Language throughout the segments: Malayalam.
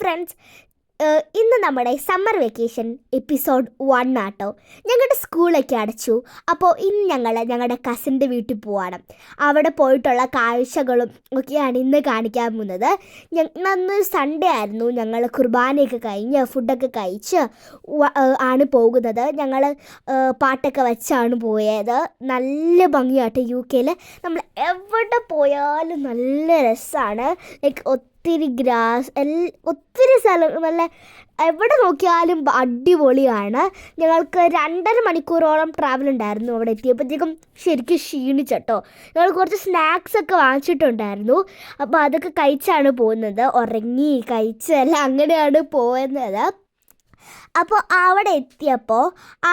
ഫ്രണ്ട്സ് ഇന്ന് നമ്മുടെ സമ്മർ വെക്കേഷൻ എപ്പിസോഡ് വൺ ആട്ടോ. ഞങ്ങളുടെ സ്കൂളൊക്കെ അടച്ചു. അപ്പോൾ ഇന്ന് ഞങ്ങൾ ഞങ്ങളുടെ കസിന്റെ വീട്ടിൽ പോവാണ്. അവിടെ പോയിട്ടുള്ള കാഴ്ചകളും ഒക്കെയാണ് ഇന്ന് കാണിക്കാൻ പോകുന്നത്. അന്ന് സൺഡേ ആയിരുന്നു. ഞങ്ങൾ കുർബാനയൊക്കെ കഴിഞ്ഞ് ഫുഡൊക്കെ കഴിച്ച് ആണ് പോകുന്നത്. ഞങ്ങൾ പാട്ടൊക്കെ വെച്ചാണ് പോയത്. നല്ല ഭംഗിയാട്ടോ യു കെയിൽ നമ്മൾ എവിടെ പോയാലും നല്ല രസമാണ് ലൈക്ക് ഒത്തിരി ഗ്രാസ് എൽ ഒത്തിരി സ്ഥലം നല്ല എവിടെ നോക്കിയാലും അടിപൊളിയാണ്. ഞങ്ങൾക്ക് രണ്ടര മണിക്കൂറോളം ട്രാവൽ ഉണ്ടായിരുന്നു അവിടെ എത്തിയപ്പോഴത്തേക്കും ശരിക്കും ക്ഷീണിച്ചട്ടോ. ഞങ്ങൾ കുറച്ച് സ്നാക്സ് ഒക്കെ വാങ്ങിച്ചിട്ടുണ്ടായിരുന്നു. അപ്പോൾ അതൊക്കെ കഴിച്ചാണ് പോകുന്നത്. ഉറങ്ങി കഴിച്ചല്ല അങ്ങനെയാണ് പോകുന്നത്. അപ്പോൾ അവിടെ എത്തിയപ്പോൾ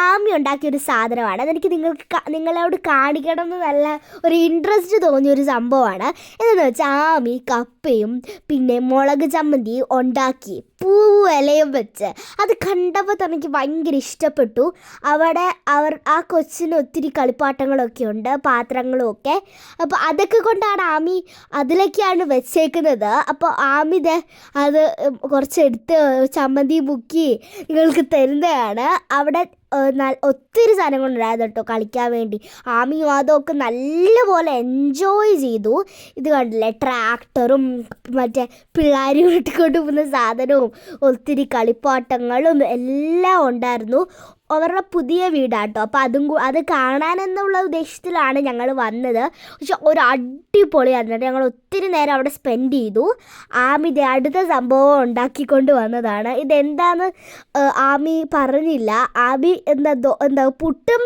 ആമി ഉണ്ടാക്കിയൊരു സാധനമാണ്. അതെനിക്ക് നിങ്ങൾക്ക് നിങ്ങളോട് കാണിക്കണം എന്ന് നല്ല ഒരു ഇൻട്രസ്റ്റ് തോന്നിയ ഒരു സംഭവമാണ്. എന്താണെന്ന് വെച്ചാൽ ആമി കപ്പയും പിന്നെ മുളക് ചമ്മന്തി ഉണ്ടാക്കി പൂവലയും ഇലയും വെച്ച് അത് കണ്ടപ്പോൾ തന്നെ എനിക്ക് ഭയങ്കര ഇഷ്ടപ്പെട്ടു. അവിടെ അവർ ആ കൊച്ചിന് ഒത്തിരി കളിപ്പാട്ടങ്ങളൊക്കെ ഉണ്ട് പാത്രങ്ങളും ഒക്കെ. അപ്പോൾ അതൊക്കെ കൊണ്ടാണ് ആമി അതിലേക്കാണ് വെച്ചേക്കുന്നത്. അപ്പോൾ ആമി ദേ അത് കുറച്ച് എടുത്ത് ചമ്മന്തി മുക്കി നിങ്ങൾക്ക് തരുന്നതാണ്. അവിടെ ഒത്തിരി സാധനങ്ങളുണ്ടായിരുന്നു കേട്ടോ കളിക്കാൻ വേണ്ടി. ആമിയും അതൊക്കെ നല്ലപോലെ എൻജോയ് ചെയ്തു. ഇത് കണ്ടില്ലേ ട്രാക്ടറും മറ്റേ പിള്ളേരും ഇട്ടുകൊണ്ട് പോകുന്ന സാധനവും ഒത്തിരി കളിപ്പാട്ടങ്ങളും എല്ലാം ഉണ്ടായിരുന്നു. അവരുടെ പുതിയ വീടാട്ടോ. അപ്പോൾ അതും അത് കാണാനെന്നുള്ള ഉദ്ദേശത്തിലാണ് ഞങ്ങൾ വന്നത്. പക്ഷെ ഒരു അടിപൊളിയായിരുന്നു. ഞങ്ങൾ ഒത്തിരി നേരം അവിടെ സ്പെൻഡ് ചെയ്തു. ആമി അടുത്ത സംഭവം ഉണ്ടാക്കിക്കൊണ്ട് വന്നതാണ്. ഇതെന്താന്ന് ആമി പറഞ്ഞില്ല. ആമി എന്താ എന്താ പുട്ടും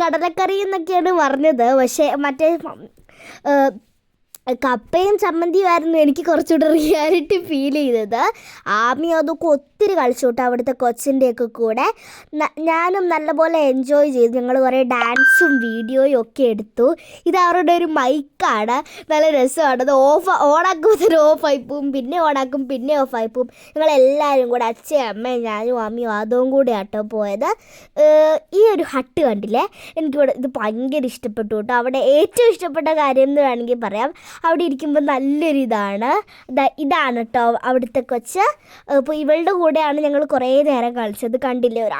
കടലക്കറിയും എന്നൊക്കെയാണ് പറഞ്ഞത്. പക്ഷേ മറ്റേ കപ്പയും ചമ്മന്തിയുമായിരുന്നു എനിക്ക് കുറച്ചുകൂടെ റിയാലിറ്റി ഫീൽ ചെയ്തത്. ആമി അതൊക്കെ ഒത്തിരി കളിച്ചു കേട്ടോ അവിടുത്തെ കൊച്ചിന്റെയൊക്കെ കൂടെ. ഞാനും നല്ലപോലെ എൻജോയ് ചെയ്തു. ഞങ്ങൾ കുറേ ഡാൻസും വീഡിയോയും ഒക്കെ എടുത്തു. ഇത് അവരുടെ ഒരു മൈക്കാണ് നല്ല രസമാണ്. അത് ഓഫ് ഓണാക്കുമ്പോൾ തന്നെ ഓഫായി പോവും. പിന്നെ ഓണാക്കും പിന്നെ ഓഫായി പോവും. ഞങ്ങളെല്ലാവരും കൂടെ അച്ഛയും അമ്മയും ഞാനും അമ്മയും അതും കൂടെ ആട്ടോ പോയത്. ഈ ഒരു ഹട്ട് കണ്ടില്ലേ? എനിക്കിവിടെ ഇത് ഭയങ്കര ഇഷ്ടപ്പെട്ടു കേട്ടോ. അവിടെ ഏറ്റവും ഇഷ്ടപ്പെട്ട കാര്യം എന്ന് വേണമെങ്കിൽ പറയാം. അവിടെ ഇരിക്കുമ്പോൾ നല്ലൊരു ഇതാണ്. ഇതാണ് കേട്ടോ അവിടുത്തെ കൊച്ച്. ഇപ്പോൾ ഇവളുടെ കൂടെയാണ് ഞങ്ങൾ കുറേ നേരം കളിച്ചത്. കണ്ടില്ലേ? ഒരു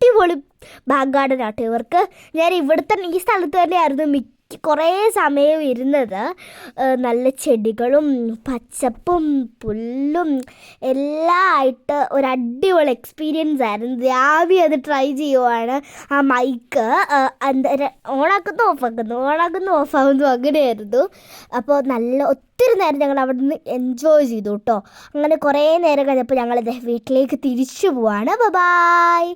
അടിപൊളി ബാക്ക് ഗാർഡൻ ആട്ടോ ഇവർക്ക്. ഞാൻ ഇവിടെ തന്നെ ഈ സ്ഥലത്ത് തന്നെയായിരുന്നു മിക്ക കുറേ സമയം ഇരുന്നത്. നല്ല ചെടികളും പച്ചപ്പും പുല്ലും എല്ലാം ആയിട്ട് ഒരു അടിപൊളി എക്സ്പീരിയൻസ് ആയിരുന്നു. രാവി അത് ട്രൈ ചെയ്യുവാണ് ആ മൈക്ക് എന്താ ഓണാക്കുന്നു ഓഫാക്കുന്നു ഓണാക്കുന്നു ഓഫാകുന്നു അങ്ങനെയായിരുന്നു. അപ്പോൾ നല്ല ഒത്തിരി നേരം ഞങ്ങൾ അവിടെ നിന്ന് എൻജോയ് ചെയ്തു കേട്ടോ. അങ്ങനെ കുറേ നേരം കഴിഞ്ഞപ്പോൾ ഞങ്ങൾ വീട്ടിലേക്ക് തിരിച്ചു പോവാണ്. ബൈ